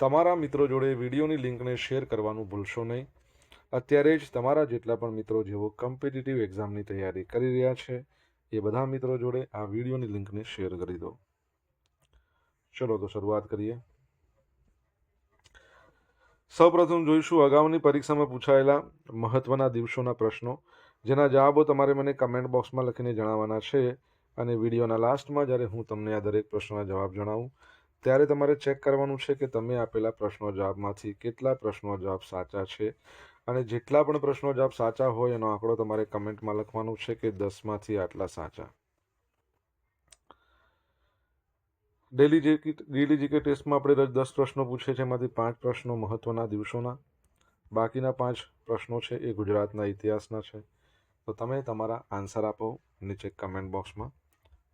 તમારા મિત્રો જોડે વિડીયોની લિંકને શેર કરવાનું ભૂલશો નહીં. અત્યારે જ તમારા જેટલા પણ મિત્રો જેઓ કમ્પિટિટિવ એક્ઝામની તૈયારી કરી રહ્યા છે, એ બધા મિત્રો જોડે આ વિડીયોની લિંકને શેર કરી દો. ચલો તો શરૂઆત કરીએ. સૌપ્રથમ જોઈશું અગાઉની પરીક્ષામાં પૂછાયેલા મહત્વના દિવસોના પ્રશ્નો, જેના જવાબો તમારે મને કમેન્ટ બોક્સમાં લખીને જણાવવાના છે અને વિડીયોના લાસ્ટમાં જ્યારે હું તમને આ દરેક પ્રશ્નોના જવાબ જણાવું ત્યારે તમારે ચેક કરવાનું છે કે તમે આપેલા પ્રશ્નો જવાબમાંથી કેટલા પ્રશ્નો જવાબ સાચા છે અને જેટલા પણ પ્રશ્નો જવાબ સાચા હોય એનો આંકડો તમારે કમેન્ટમાં લખવાનું છે કે દસમાંથી આટલા સાચા. ડેલી જીકે ડેલી જીકે ટેસ્ટમાં આપણે રોજ દસ પ્રશ્નો પૂછે છે એમાંથી પાંચ પ્રશ્નો મહત્વના દિવસોના. બાકીના પાંચ પ્રશ્નો છે એ ગુજરાતના ઇતિહાસના છે. તો તમે તમારા આન્સર આપો નીચે કમેન્ટ બોક્સમાં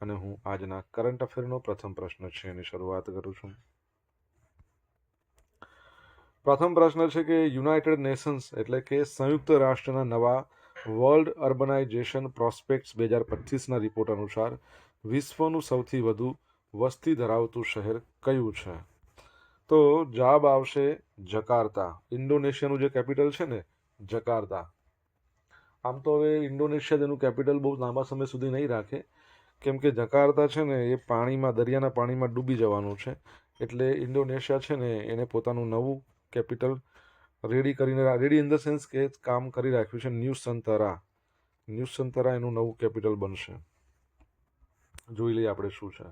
અને હું આજના કરંટ અફેરનો પ્રથમ પ્રશ્ન છે એની શરૂઆત કરું છું. પ્રથમ પ્રશ્ન છે કે યુનાઇટેડ નેશન્સ એટલે કે સંયુક્ત રાષ્ટ્રના નવા વર્લ્ડ અર્બનાઇઝેશન પ્રોસ્પેક્ટ્સ બે હજાર પચીસના રિપોર્ટ અનુસાર વિશ્વનું સૌથી વધુ વસ્તી ધરાવતું શહેર કયું છે? તો જવાબ આવશે જકાર્તા. ઇન્ડોનેશિયાનું જે કેપિટલ છે ને, જકાર્તા. આમ તો હવે ઇન્ડોનેશિયા તેનું કેપિટલ બહુ લાંબા સમય સુધી નહીં રાખે. કેમ કે જકાર્તા છે ને એ પાણીમાં, દરિયાના પાણીમાં ડૂબી જવાનું છે. એટલે ઇન્ડોનેશિયા છે ને એને પોતાનું નવું કેપિટલ રેડી કરીને રેડી ઇન ધ સેન્સ કે કામ કરી રાખ્યું છે ન્યૂ સંતરા ન્યૂ સંતરા એનું નવું કેપિટલ બનશે. જોઈ લઈએ આપણે શું છે.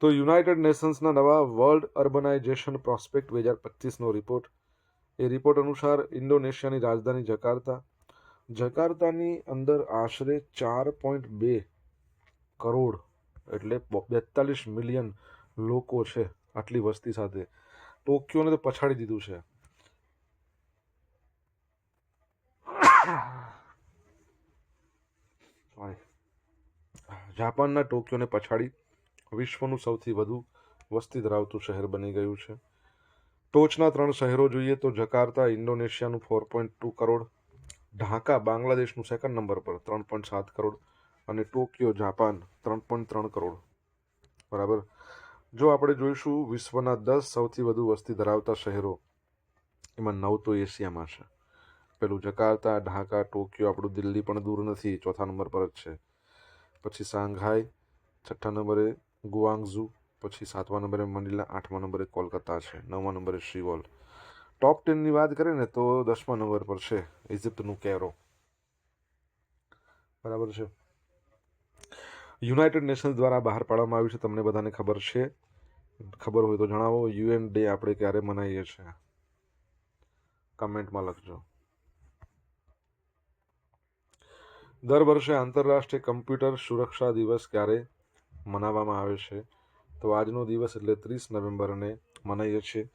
તો યુનાઇટેડ નેશન્સના નવા વર્લ્ડ અર્બનાઇઝેશન પ્રોસ્પેક્ટ બે હજાર પચીસનો રિપોર્ટ. એ રિપોર્ટ અનુસાર ઇન્ડોનેશિયાની રાજધાની જકાર્તા. જકાર્તાની અંદર આશરે ચાર પોઈન્ટ બે કરોડ એટલે બેતાલીસ મિલિયન લોકો છે આટલી વસ્તી સાથે. ટોક્યોને તો પછાડી દીધું છે. જાપાનના ટોક્યોને પછાડી વિશ્વનું સૌથી વધુ વસ્તી ધરાવતું શહેર બની ગયું છે. ટોચના ત્રણ શહેરો જોઈએ તો Jakarta, ઇન્ડોનેશિયાનું four point two crore, Dhaka, બાંગ્લાદેશનું second number પર ત્રણ પોઈન્ટ સાત કરોડ અને ટોક્યો, જાપાન, ત્રણ પોઈન્ટ ત્રણ કરોડ. બરાબર? જો આપણે જોઈશું, વિશ્વના દસ સૌથી વધુ વસ્તી ધરાવતા શહેરો, એમાં નવ તો એશિયામાં છે. પેલું જકાર્તા, ઢાકા, ટોક્યો, આપણું દિલ્હી પણ દૂર નથી, ચોથા નંબર પર જ છે. પછી સાંઘાઈ છઠ્ઠા નંબરે ગુઆંગઝુ, પછી સાતમા નંબરે મનીલા, આઠમા નંબરે કોલકાતા છે, નવમા નંબરે શિવોલ. ટોપ ટેનની વાત કરીએ ને તો દસમા નંબર પર છે, ઇજિપ્તનું કેરો. બરાબર છે? યુનાઇટેડ નેશન્સ દ્વારા બહાર પાડવામાં આવ્યું છે, તમને બધાને ખબર છે. ખબર હોય તો જણાવો. યુએન ડે આપણે ક્યારે મનાવીએ છીએ? કમેન્ટમાં લખજો. દર વર્ષે આંતરરાષ્ટ્રીય કમ્પ્યુટર સુરક્ષા દિવસ ક્યારે મનાવવામાં આવે છે? તો આજનો દિવસ એટલે ત્રીસ નવેમ્બરને મનાવીએ છીએ.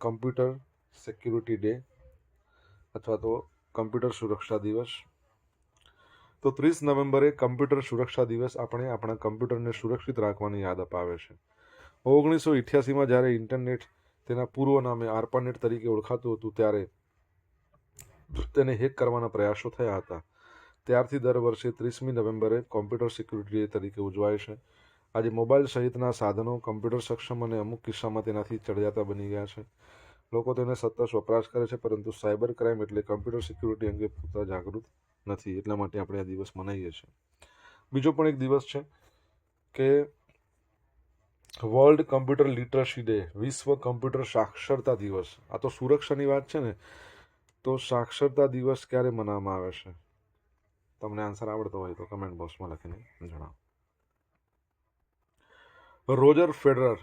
કમ્પ્યુટર સિક્યુરિટી ડે અથવા તો કમ્પ્યુટર સુરક્ષા દિવસ. તો ત્રીસ નવેમ્બરે કમ્પ્યુટર સુરક્ષા દિવસ આપણે આપણા કમ્પ્યુટરને સુરક્ષિત રાખવાની યાદ અપાવે છે. ઓગણીસો ઇઠ્યાસીમાં જ્યારે ઇન્ટરનેટ તેના પૂર્વ નામે આર્પાનેટ તરીકે ઓળખાતું હતું, ત્યારે તેને હેક કરવાના પ્રયાસો થયા હતા. ત્યારથી દર વર્ષે ત્રીસમી નવેમ્બરે કોમ્પ્યુટર સિક્યુરિટી ડે તરીકે ઉજવાય છે. આજે મોબાઈલ સહિતના સાધનો કમ્પ્યુટર સક્ષમ અને અમુક કિસ્સામાં તેનાથી ચડિયાતા બની ગયા છે. લોકો તેને સતત વપરાશ કરે છે, પરંતુ સાયબર ક્રાઇમ એટલે કમ્પ્યુટર સિક્યુરિટી અંગે પૂરતા જાગૃત નથી, એટલા માટે આપણે આ દિવસ મનાવીએ છીએ. બીજો પણ એક દિવસ છે કે વર્લ્ડ કમ્પ્યુટર લિટરસી ડે વિશ્વ કમ્પ્યુટર સાક્ષરતા દિવસ. આ તો સુરક્ષાની વાત છે ને, તો સાક્ષરતા દિવસ ક્યારે મનાવવામાં આવે છે? તમને આન્સર આવડતો હોય તો કમેન્ટ બોક્સમાં લખીને જણાવો. Roger Federer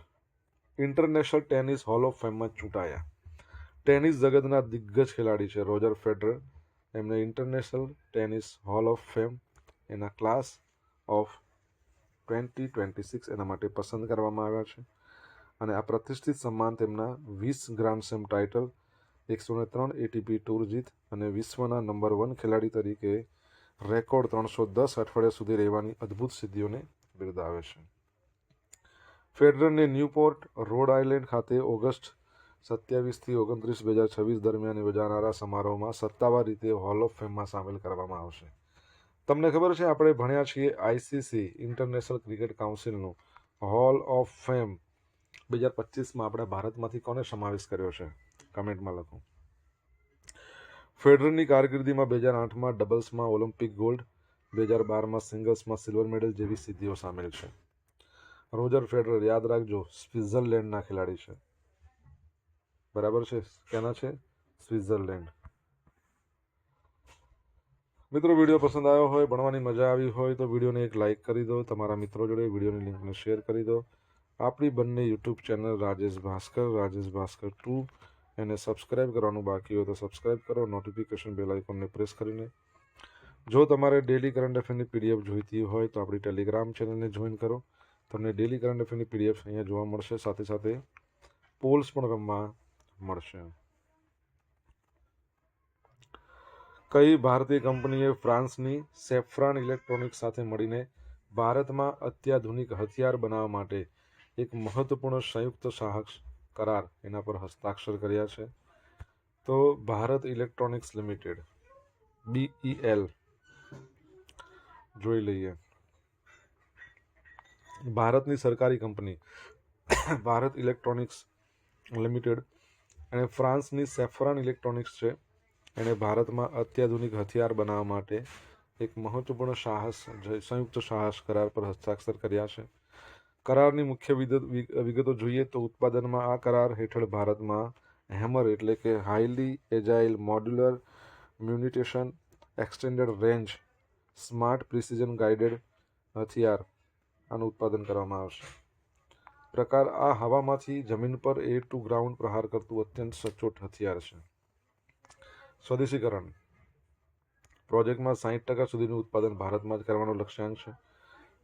international tennis hall of ફેમમાં ચૂંટાયા. ટેનિસ જગતના દિગ્ગજ ખેલાડી છે રોજર ફેડરર. એમને international tennis hall of fame એના class of twenty twenty six એના માટે પસંદ કરવામાં આવ્યા છે. અને આ પ્રતિષ્ઠિત સન્માન તેમના વીસ ગ્રાન્ડ સ્લેમ ટાઇટલ એકસો ને ત્રણ એટીપી ટૂર જીત અને વિશ્વના નંબર વન ખેલાડી તરીકે રેકોર્ડ ત્રણસો દસ અઠવાડિયા સુધી રહેવાની અદ્ભુત સિદ્ધિઓને બિરદાવે છે. ફેડરરને ન્યૂપોર્ટ રોડ આઇલેન્ડ ખાતે ઓગસ્ટ સત્યાવીસથી ઓગણત્રીસ બે હજાર છવ્વીસ દરમિયાન યોજાનારા સમારોહમાં સત્તાવાર રીતે હોલ ઓફ ફેમમાં સામેલ કરવામાં આવશે. તમને ખબર છે, આપણે ભણ્યા છીએ આઈસીસી ઇન્ટરનેશનલ ક્રિકેટ કાઉન્સિલનું હોલ ઓફ ફેમ બે હજાર પચીસમાં આપણે ભારતમાંથી કોને સમાવેશ કર્યો છે? કમેન્ટમાં લખો. ફેડરરની કારકિર્દીમાં બે હજાર આઠમાં ડબલ્સમાં ઓલિમ્પિક ગોલ્ડ બે હજાર બારમાં સિંગલ્સમાં સિલ્વર મેડલ જેવી સિદ્ધિઓ સામેલ છે. રોજર ફેડરર, યાદ રાખજો, સ્વિટ્ઝરલેન્ડના ખેલાડી છે. બરાબર છે? કેના છે? સ્વિટ્ઝરલેન્ડ. મિત્રો, વીડિયો પસંદ આવ્યો હોય, ભણવાની મજા આવી હોય, તો વિડીયોને એક લાઇક કરી દો, તમારા મિત્રો જોડે વિડીયોની લિંકને શેર કરી દો. આપણી બંને YouTube channel Rajesh Bhaskar Rajesh Bhaskar two, એને સબસ્ક્રાઇબ કરવાનું બાકી હોય તો સબસ્ક્રાઇબ કરો, નોટિફિકેશન બેલ આઇકોનને પ્રેસ કરીને. જો તમારે ડેલી કરંટ અફેરની પીડીએફ જોઈતી હોય, તો આપણી ટેલિગ્રામ ચેનલને જોઈન કરો. તમને ડેલી કરંટ અફેરની પીડીએફ અહીંયા જોવા મળશે. સાથે સાથે પોલ્સ પણ રમવા મળશે. કઈ ભારતીય કંપનીએ ફ્રાન્સની સેફ્રાન ઇલેક્ટ્રોનિક્સ સાથે મળીને ભારતમાં અત્યાધુનિક હથિયાર બનાવવા માટે એક મહત્વપૂર્ણ સંયુક્ત સાહસ કરાર એના પર હસ્તાક્ષર કર્યા છે. તો ભારત ઇલેક્ટ્રોનિક્સ લિમિટેડ, બીઈએલ, જોઈ લઈએ. ભારતની સરકારી કંપની, ભારત ઇલેક્ટ્રોનિક્સ લિમિટેડ અને ફ્રાન્સની સેફરાન ઇલેક્ટ્રોનિક્સ છે. એણે ભારતમાં અત્યાધુનિક હથિયાર બનાવવા માટે એક મહત્વપૂર્ણ સાહસ, સંયુક્ત સાહસ કરાર પર હસ્તાક્ષર કર્યા છે. કરારની મુખ્ય વિગત જોઈએ તો ઉત્પાદનમાં આ કરાર હેઠળ ભારતમાં હેમર એટલે કે highly agile modular munition extended range smart precision guided હથિયાર આનું ઉત્પાદન કરવામાં આવશે. પ્રકાર આ હવામાંથી જમીન પર એર ટુ ગ્રાઉન્ડ પ્રહાર કરતું અત્યંત સચોટ હથિયાર છે. સ્વદેશીકરણ. પ્રોજેક્ટમાં સાહીઠ ટકા સુધીનું ઉત્પાદન ભારતમાં જ કરવાનો લક્ષ્યાંક છે,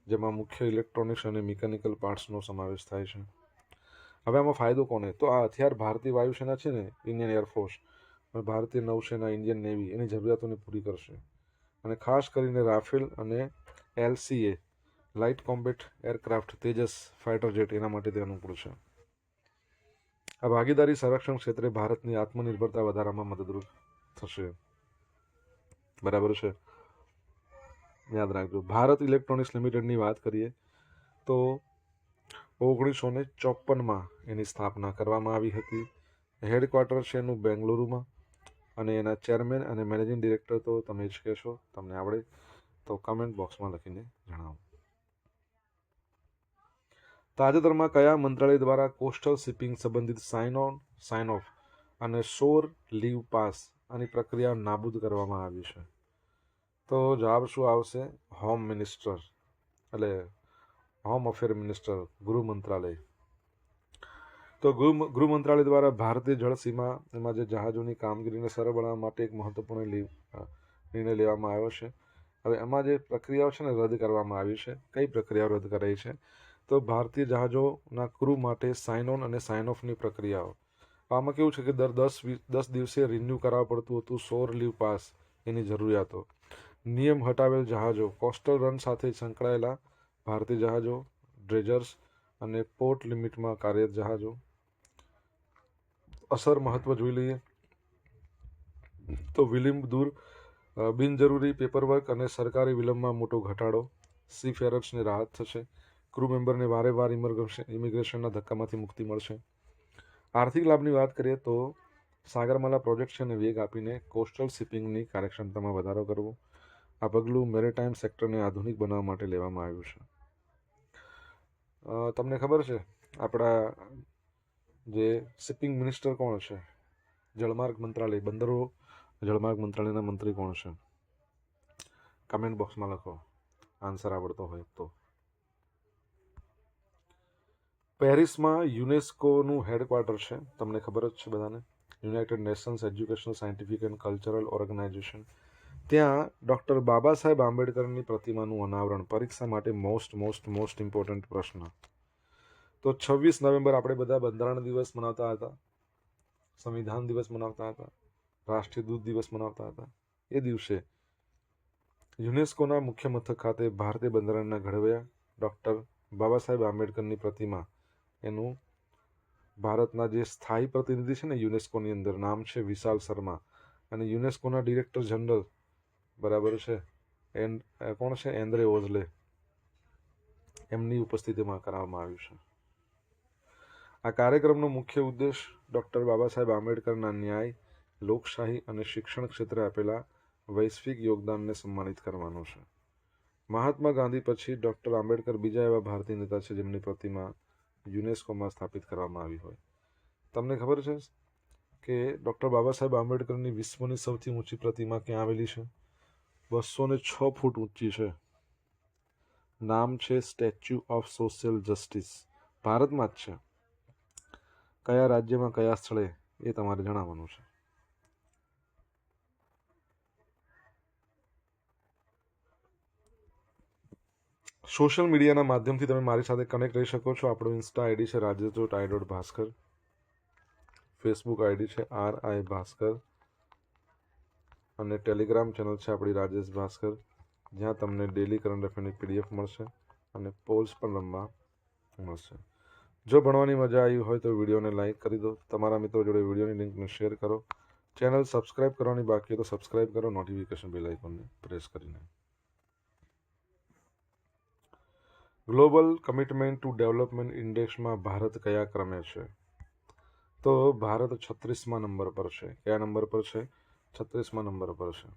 જેમાં મુખ્ય ઇલેક્ટ્રોનિક્સ અને મિકેનિકલ પાર્ટ્સનો સમાવેશ થાય છે. હવે આમાં ફાયદો કોને? તો આ હથિયાર ભારતીય વાયુસેના છે ને ઇન્ડિયન એરફોર્સ અને ભારતીય નૌસેના ઇન્ડિયન નેવી એની જરૂરિયાતોને પૂરી કરશે. અને ખાસ કરીને રાફેલ અને LCA light combat aircraft Tejas fighter jet એના માટે તે અનુકૂળ છે. આ ભાગીદારી સંરક્ષણ ક્ષેત્રે ભારતની આત્મનિર્ભરતા વધારવામાં મદદરૂપ થશે. બરાબર છે? યાદ રાખજો. ભારત ઇલેક્ટ્રોનિક્સ લિમિટેડની વાત કરીએ તો ઓગણીસો ને ચોપનમાં એની સ્થાપના કરવામાં આવી હતી. હેડક્વાર્ટર છે એનું બેંગલુરુમાં? અને એના ચેરમેન અને મેનેજિંગ ડિરેક્ટર તો તમે જ કહેશો. તમને આવડે તો કમેન્ટ બોક્સમાં લખીને જણાવો. તાજેતરમાં કયા મંત્રાલય દ્વારા કોસ્ટલ શિપિંગ સંબંધિત સાઇન ઓન સાઇન ઓફ અને શોર લીવ પાસ આની પ્રક્રિયા નાબૂદ કરવામાં આવી છે? તો જવાબ શું આવશે? હોમ મિનિસ્ટર, એટલે હોમ અફેર મિનિસ્ટર, ગૃહ મંત્રાલય. તો ગૃહ મંત્રાલય દ્વારા ભારતીય જળસીમા એમાં જે જહાજોની કામગીરીને સરળ બનાવવા માટે એક મહત્વપૂર્ણ લીવ નિર્ણય લેવામાં આવ્યો છે. હવે એમાં જે પ્રક્રિયાઓ છે ને રદ કરવામાં આવી છે, કઈ પ્રક્રિયાઓ રદ કરાઈ છે? તો ભારતીય જહાજોના ક્રૂ માટે સાઇન ઓન અને સાઇન ઓફની પ્રક્રિયાઓ. આમાં કેવું છે કે દર દસ દસ દિવસે રિન્યૂ કરાવવું પડતું હતું સોર લીવ પાસ એની જરૂરિયાતો. નિયમ હટાવેલ જહાજો કોસ્ટલ રન સાથે સંકળાયેલા ભારતીય જહાજો ડ્રેજર્સ અને પોર્ટ લિમિટમાં કાર્યરત જહાજો. અસર મહત્વ જોઈ લઈએ. તો વિલંબ દૂર બિનજરૂરી પેપરવર્ક અને સરકારી વિલંબમાં મોટો ઘટાડો. સી ફેરર્સને રાહત થશે. ક્રૂ મેમ્બરને વારે વાર ઇમિગ્રેશનના ધક્કામાંથી મુક્તિ મળશે. આર્થિક લાભની વાત કરીએ તો સાગરમાલા પ્રોજેક્ટ છે વેગ આપીને કોસ્ટલ શિપિંગની કાર્યક્ષમતામાં વધારો કરવો. આ પગલું મેરીટાઈમ સેક્ટરને આધુનિક બનાવવા માટે લેવામાં આવ્યું છે. તમને ખબર છે, આપણા જે શિપિંગ મિનિસ્ટર કોણ છે? જળમાર્ગ મંત્રાલય, બંદરો, જળમાર્ગ મંત્રાલયના મંત્રી કોણ છે? કમેન્ટ બોક્સમાં લખો. આન્સર આવડતો હોય તો. પેરિસમાં યુનેસ્કોનું હેડક્વાર્ટર છે. તમને ખબર જ છે બધાને? United nations educational scientific and cultural organization. ત્યાં ડૉક્ટર બાબા સાહેબ આંબેડકરની પ્રતિમાનું અનાવરણ, પરીક્ષા માટે મોસ્ટ મોસ્ટ મોસ્ટ ઇમ્પોર્ટન્ટ પ્રશ્ન. તો છવ્વીસ નવેમ્બર આપણે બધા બંધારણ દિવસ મનાવતા હતા. સંવિધાન દિવસ મનાવતા હતા. રાષ્ટ્રીય દૂધ દિવસ મનાવતા હતા. એ દિવસે યુનેસ્કોના મુખ્ય મથક ખાતે ભારતીય બંધારણના ઘડવૈયા ડૉક્ટર બાબા સાહેબ આંબેડકરની પ્રતિમા એનું ભારતના જે સ્થાયી પ્રતિનિધિ છે ને યુનેસ્કોની અંદર, નામ છે વિશાલ શર્મા. અને યુનેસ્કોના ડિરેક્ટર જનરલ, બરાબર છે એન્ડ કોણ છે? એન્દ્રે ઓઝલે. એમની ઉપસ્થિતિમાં કરવામાં આવ્યું છે. આ કાર્યક્રમનો મુખ્ય ઉદ્દેશ ડૉક્ટર બાબા સાહેબ આંબેડકરના ન્યાય, લોકશાહી અને શિક્ષણ ક્ષેત્રે આપેલા વૈશ્વિક યોગદાનને સન્માનિત કરવાનો છે. મહાત્મા ગાંધી પછી ડૉક્ટર આંબેડકર બીજા એવા ભારતીય નેતા છે જેમની પ્રતિમા યુનેસ્કોમાં સ્થાપિત કરવામાં આવી હોય. તમને ખબર છે કે ડૉક્ટર બાબા સાહેબ આંબેડકરની વિશ્વની સૌથી ઊંચી પ્રતિમા ક્યાં આવેલી છે? બસો ને છ ફૂટ ઊંચી છે. નામ છે સ્ટેચ્યુ ઓફ સોશિયલ જસ્ટિસ. ભારતમાં જ છે. કયા રાજ્યમાં કયા સ્થળે એ તમારે જણાવવાનું છે? સોશિયલ મીડિયાના માધ્યમથી તમે મારી સાથે કનેક્ટ રહી શકો છો. આપણું ઇન્સ્ટા આઈડી છે Rajesh dot I dot Bhaskar Facebook ID છે આર આઈ ભાસ્કર. અને ટેલિગ્રામ ચેનલ છે આપણી રાજેશ ભાસ્કર જ્યાં તમને ડેલી કરંટ અફેરની પીડીએફ મળશે અને પોલ્સ પણ રમવા મળશે. જો ભણવાની મજા આવી હોય તો વિડીયોને લાઇક કરી દો. તમારા મિત્રો જોડે વિડીયોની લિંકને શેર કરો. ચેનલ સબસ્ક્રાઇબ કરવાની બાકી તો સબસ્ક્રાઇબ કરો. નોટિફિકેશન બેલ આઇકોનને પ્રેસ કરીને. ગ્લોબલ કમિટમેન્ટ ટુ ડેવલપમેન્ટ ઇન્ડેક્સમાં ભારત કયા ક્રમે છે? તો ભારત છત્રીસમાં નંબર પર છે. કયા નંબર પર છે? છત્રીસમાં નંબર પર છે.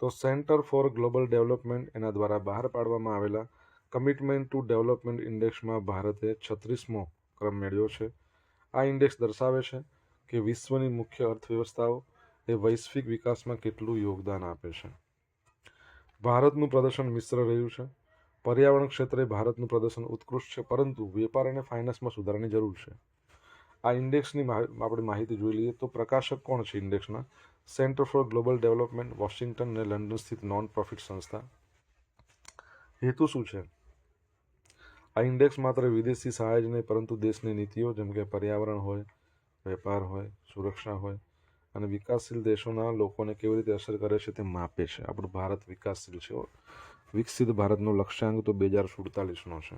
તો સેન્ટર ફોર ગ્લોબલ ડેવલપમેન્ટ એના દ્વારા બહાર પાડવામાં આવેલા કમિટમેન્ટ ટુ ડેવલપમેન્ટ ઇન્ડેક્સમાં ભારતે છત્રીસમો ક્રમ મેળવ્યો છે. આ ઇન્ડેક્સ દર્શાવે છે કે વિશ્વની મુખ્ય અર્થવ્યવસ્થાઓ એ વૈશ્વિક વિકાસમાં કેટલું યોગદાન આપે છે. ભારતનું પ્રદર્શન મિશ્ર રહ્યું છે. પર્યાવરણ ક્ષેત્રે ભારતનું પ્રદર્શન ઉત્કૃષ્ટ છે, પરંતુ વેપાર અને ફાઇનાન્સમાં સુધારાની જરૂર છે. આ ઇન્ડેક્સની આપણે માહિતી જોઈ લઈએ તો પ્રકાશક કોણ છે ઇન્ડેક્સના? Centre for global development, Washington અને લંડન સ્થિત નોન પ્રોફિટ સંસ્થા. હેતુ શું છે? આ ઇન્ડેક્સ માત્ર વિદેશી સહાય જ નહીં, પરંતુ દેશની નીતિઓ જેમ કે પર્યાવરણ હોય, વેપાર હોય, સુરક્ષા હોય અને વિકાસશીલ દેશોના લોકોને કેવી રીતે અસર કરે છે તે માપે છે. આપણું ભારત વિકાસશીલ છે. વિકસિત ભારતનો લક્ષ્યાંક તો બે હજાર સુડતાલીસનો છે.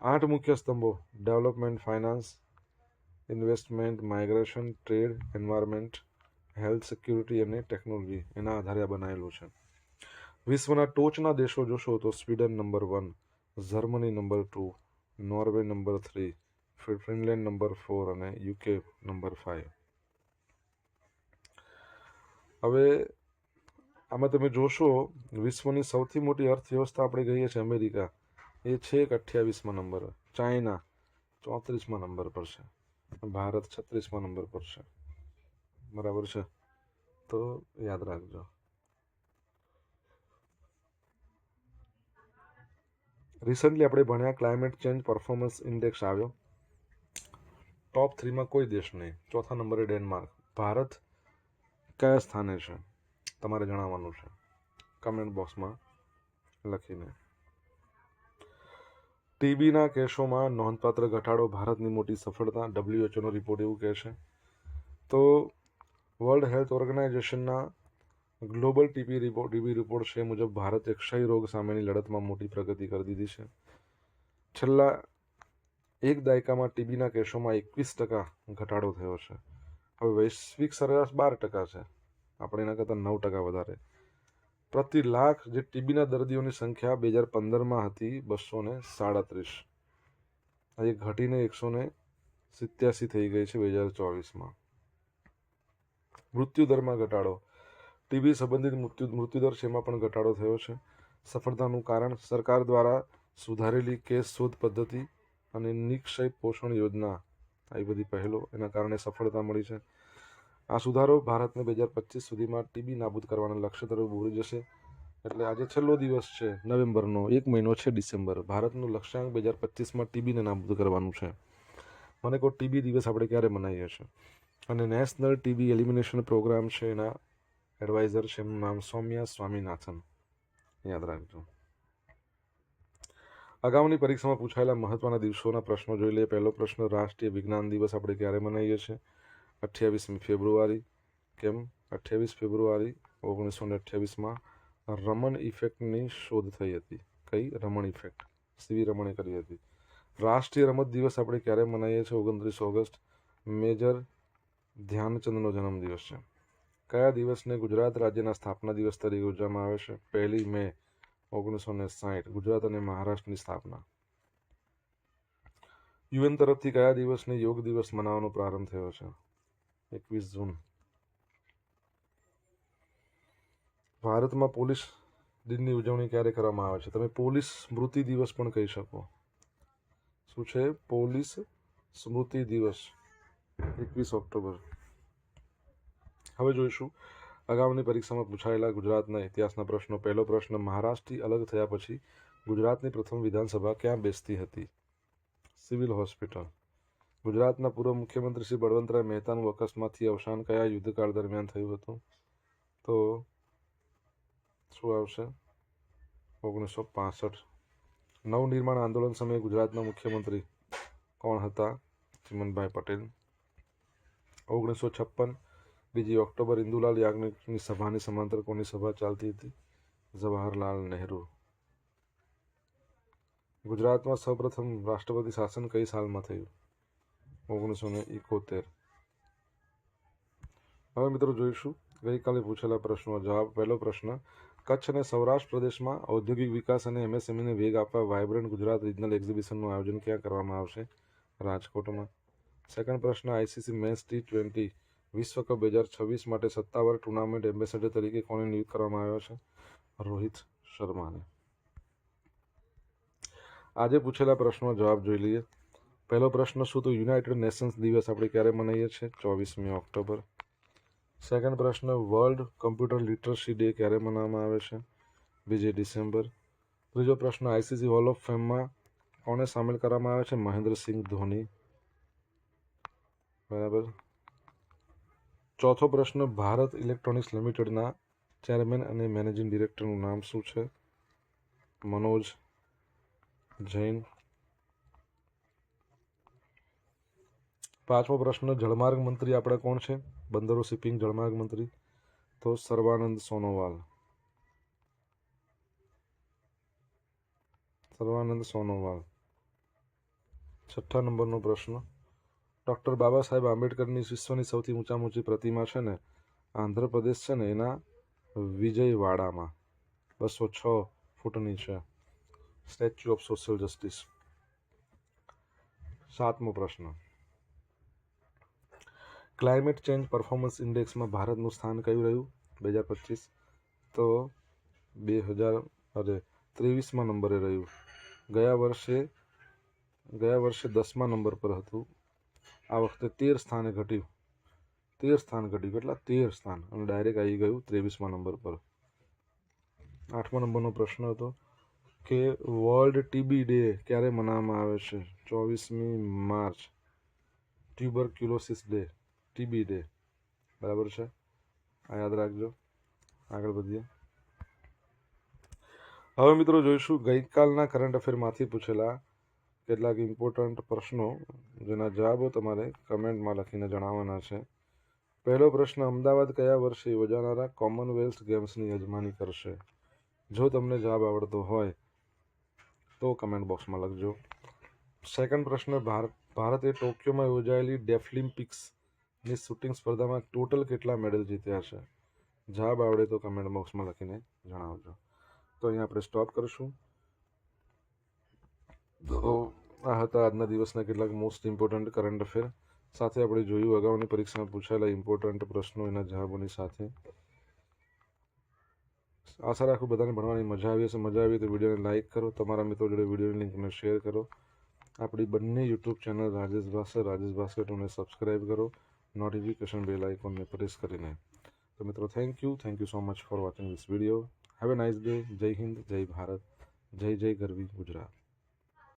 આઠ મુખ્ય સ્તંભો, development, finance, investment, migration, trade, environment, health, security અને ટેકનોલોજી એના આધારે બનાવેલું છે. વિશ્વના ટોચના દેશો જોશો તો Sweden number one, Germany number two, Norway number three Finland number four અને યુકે નંબર ફાઇવ હવે આમાં તમે જોશો, વિશ્વની સૌથી મોટી અર્થવ્યવસ્થા આપણે કહીએ છીએ અમેરિકા. એ છે એક અઠ્યાવીસમાં નંબર. ચાઇના ચોત્રીસમાં નંબર પર છે. ભારત છત્રીસમાં નંબર પર છે. બરાબર છે? તો યાદ રાખજો. રિસન્ટલી આપણે ભણ્યા ક્લાઇમેટ ચેન્જ પરફોર્મન્સ ઇન્ડેક્સ આવ્યો. ટોપ થ્રીમાં કોઈ દેશ નહીં. ચોથા નંબરે ડેનમાર્ક. ભારત કયા સ્થાને છે? તમારે જણાવવાનું છે. કમેન્ટ બોક્સમાં લખીને. ટીબીના કેસોમાં નોંધપાત્ર ઘટાડો ભારતની મોટી સફળતા ડબ્લ્યુએચઓનો રિપોર્ટ એવું કહે છે. તો world health ઓર્ગેનાઇઝેશનના global TB report TB report છે મુજબ ભારતે ક્ષય રોગ સામેની લડતમાં મોટી પ્રગતિ કરી દીધી છે. છેલ્લા એક દાયકામાં ટીબીના કેસોમાં એકવીસ ટકા ઘટાડો થયો છે. હવે વૈશ્વિક સરેરાશ બાર ટકા છે. આપણે એના કરતાં નવ ટકા વધારે. પ્રતિ લાખ જે ટીબીના દર્દીઓની સંખ્યા બે હજાર પંદરમાં હતી બસો ને સાડત્રીસ. આજે ઘટીને એકસો ને સિત્યાસી થઈ ગઈ છે બે હજાર ચોવીસમાં. મૃત્યુદરમાં ઘટાડો. ટીબી સંબંધિત મૃત્યુ મૃત્યુદર છે એમાં પણ ઘટાડો થયો છે. સફળતાનું કારણ સરકાર દ્વારા સુધારેલી કેસ શોધ પદ્ધતિ અને નિક્ષય પોષણ યોજના. આવી બધી પહેલો. એના કારણે સફળતા મળી છે. આ સુધારો ભારતને બે હજાર પચીસ સુધીમાં ટીબી નાબૂદ કરવાના લક્ષ્ય તરફ દોરી જશે. એટલે આજે છેલ્લો દિવસ છે, નવેમ્બરનો, એક મહિનો છે ડિસેમ્બર. ભારતનું લક્ષ્યાંક બે હજાર પચીસમાં ટીબીને નાબૂદ કરવાનું છે. મને કહો ટીબી દિવસ આપણે ક્યારે મનાવીએ છીએ? અને નેશનલ ટીબી એલિમિનેશન પ્રોગ્રામ છે, એના એડવાઇઝર છે, એમનું નામ સૌમ્યા સ્વામીનાથન. યાદ રાખજો. અગાઉની પરીક્ષામાં પૂછાયેલા મહત્વના દિવસોના પ્રશ્નો જોઈ લઈએ. પહેલો પ્રશ્ન, રાષ્ટ્રીય વિજ્ઞાન દિવસ આપણે ક્યારે મનાવીએ છીએ? અઠ્યાવીસમી ફેબ્રુઆરી, કેમ? અઠ્યાવીસ ફેબ્રુઆરી ઓગણીસો ને અઠ્યાવીસમાં રમન ઇફેક્ટની શોધ થઈ હતી. કઈ રમણ ઇફેક્ટ? સીવી રમણે કરી હતી. રાષ્ટ્રીય રમત દિવસ આપણે ક્યારે મનાવીએ છીએ? ઓગણત્રીસ ઓગસ્ટ, મેજર ધ્યાનચંદનો જન્મદિવસ છે. કયા દિવસને ગુજરાત રાજ્યના સ્થાપના દિવસ તરીકે ઉજવવામાં આવે છે? પહેલી મે, ઓગણીસો ને સાહીઠ, ગુજરાત અને મહારાષ્ટ્રની સ્થાપના. યુએન તરફથી કયા દિવસને યોગ દિવસ મનાવવાનો પ્રારંભ થયો છે? એકવીસ જૂન. ભારતમાં પોલીસ દિનની ઉજવણી ક્યારે કરવામાં આવે છે? તમે પોલીસ સ્મૃતિ દિવસ પણ કહી શકો. શું છે? પોલીસ સ્મૃતિ દિવસ, એકવીસ ઓક્ટોબર. હવે જોઈશું. અગાઉની પરીક્ષામાં પૂછાયેલા ગુજરાતના ઇતિહાસના પ્રશ્નો. પહેલો પ્રશ્ન, મહારાષ્ટ્રથી અલગ થયા પછી ગુજરાતની પ્રથમ વિધાનસભા ક્યાં બેસતી હતી? Civil hospital. ગુજરાતના પૂર્વ મુખ્યમંત્રી શ્રી બળવંતરાય મહેતાનું અકસ્માતથી અવસાન કયા યુદ્ધકાળ દરમિયાન થયું હતું? તો શું આવશે? ઓગણીસો પાસઠ. નવનિર્માણ આંદોલન સમયે ગુજરાતના મુખ્યમંત્રી કોણ હતા? ચિમનભાઈ પટેલ. ઓગણીસો છપ્પન, બીજી ઓક્ટોબર, ઇન્દુલાલ યાજ્ઞિકની સભાની સમાંતર કોની સભા ચાલતી હતી? જવાહરલાલ નહેરુ. ગુજરાતમાં સૌપ્રથમ રાષ્ટ્રપતિ શાસન કઈ સાલમાં થયું? ઓગણીસો ને એકોતેર હવે મિત્રો જોઈશું, ગઈકાલે પૂછેલા પ્રશ્નો જવાબ. પહેલો પ્રશ્ન, કચ્છ અને સૌરાષ્ટ્ર પ્રદેશમાં ઔદ્યોગિક વિકાસ અને એમએસએમઈને વેગ આપવા વાઇબ્રન્ટ ગુજરાત રિજનલ એક્ઝિબિશનનું આયોજન ક્યાં કરવામાં આવશે? રાજકોટમાં. સેકન્ડ પ્રશ્ન, આઈસીસી મેન્સ ટી ટ્વેન્ટી વિશ્વકપ બે હજાર છવ્વીસ માટે સત્તાવાર ટુર્નામેન્ટ એમ્બેસેડર તરીકે કોને નિયુક્ત કરવામાં આવ્યો છે? રોહિત શર્માને. આજે પૂછેલા પ્રશ્નો જવાબ જોઈ લઈએ. પહેલો પ્રશ્ન શું તો યુનાઇટેડ નેશન્સ દિવસ આપણે ક્યારે મનાવીએ છીએ? ચોવીસમી ઓક્ટોબર. સેકન્ડ પ્રશ્ન વર્લ્ડ કમ્પ્યુટર લિટરસી ડે ક્યારે મનાવવામાં આવે છે? બીજી ડિસેમ્બર. ત્રીજો પ્રશ્ન આઈસીસી હોલ ઓફ ફેમમાં કોને સામેલ કરવામાં આવે છે? મહેન્દ્રસિંહ ધોની. બરાબર. ચોથો પ્રશ્ન, ભારત ઇલેક્ટ્રોનિક્સ લિમિટેડના ચેરમેન અને મેનેજિંગ ડિરેક્ટરનું નામ શું છે? મનોજ જૈન. પાંચમો પ્રશ્ન, જળમાર્ગ મંત્રી આપણે કોણ છે? બંદરો, શિપિંગ, જળમાર્ગ મંત્રી. તો સર્વાનંદ સોનોવાલ. સર્વાનંદ સોનોવાલ. છઠ્ઠા નંબરનો પ્રશ્ન. ડૉક્ટર બાબા સાહેબ આંબેડકરની વિશ્વની સૌથી ઊંચામાં ઊંચી પ્રતિમા છે ને, આંધ્રપ્રદેશ છે ને, એના વિજયવાડામાં. બસો છ ફૂટની છે. Statue of social justice. સાતમો પ્રશ્ન. ક્લાઇમેટ ચેન્જ પરફોર્મન્સ ઇન્ડેક્સમાં ભારતનું સ્થાન કયું રહ્યું? બે હજાર પચીસ. તો બે હજાર, અરે, ત્રેવીસમાં નંબરે રહ્યું. ગયા વર્ષે ગયા વર્ષે દસમા નંબર પર હતું. આ વખતે તેર સ્થાને ઘટ્યું. તેર સ્થાન ઘટ્યું. કેટલા? તેર સ્થાન. અને ડાયરેક્ટ આવી ગયું ત્રેવીસમા નંબર પર. આઠમા નંબરનો પ્રશ્ન હતો કે વર્લ્ડ ટીબી ડે ક્યારે મનાવવામાં આવે છે? ચોવીસમી March. Tuberculosis day TB day બરાબર છે? આ યાદ રાખજો. આગળ વધીએ. હવે મિત્રો જોઈશું, ગઈકાલના કરંટ અફેરમાંથી પૂછેલા કેટલાક ઇમ્પોર્ટન્ટ પ્રશ્નો, જેના જવાબો તમારે કમેન્ટમાં લખીને જણાવવાના છે. પહેલો પ્રશ્ન, અમદાવાદ કયા વર્ષે યોજાનારા કોમનવેલ્થ ગેમ્સની યજમાની કરશે? જો તમને જવાબ આવડતો હોય, તો કમેન્ટ બોક્સમાં લખજો. સેકન્ડ પ્રશ્ન ભારત ભારતે ટોક્યોમાં યોજાયેલી ડેફલિમ્પિક્સની શૂટિંગ સ્પર્ધામાં ટોટલ કેટલા મેડલ જીત્યા છે જવાબ આવડે તો કમેન્ટ બોક્સમાં લખીને જણાવજો. તો અહીંયા આપણે સ્ટોપ કરીશું. તો આ હતા આજના દિવસના કેટલાક મોસ્ટ ઇમ્પોર્ટન્ટ કરંટ અફેર સાથે આપણે જોયું અગાઉની પરીક્ષામાં પૂછાયેલા ઇમ્પોર્ટન્ટ પ્રશ્નો એના જવાબોની સાથે. આશા રાખું બધાને ભણવાની મજા આવી હશે. મજા આવી તો વિડીયોને લાઇક કરો. તમારા મિત્રો જોડે વિડીયોની લિંકને શેર કરો. આપણી બંને યુટ્યુબ ચેનલ રાજેશ ભાસ્કર રાજેશ ભાસ્કર ટુને સબસ્ક્રાઈબ કરો. નોટિફિકેશન બેલ આઇકોનને પ્રેસ કરીને. તો મિત્રો thank you thank you so much for watching this video have a nice day Jai Hind Jai Bharat જય જય ગરવી ગુજરાત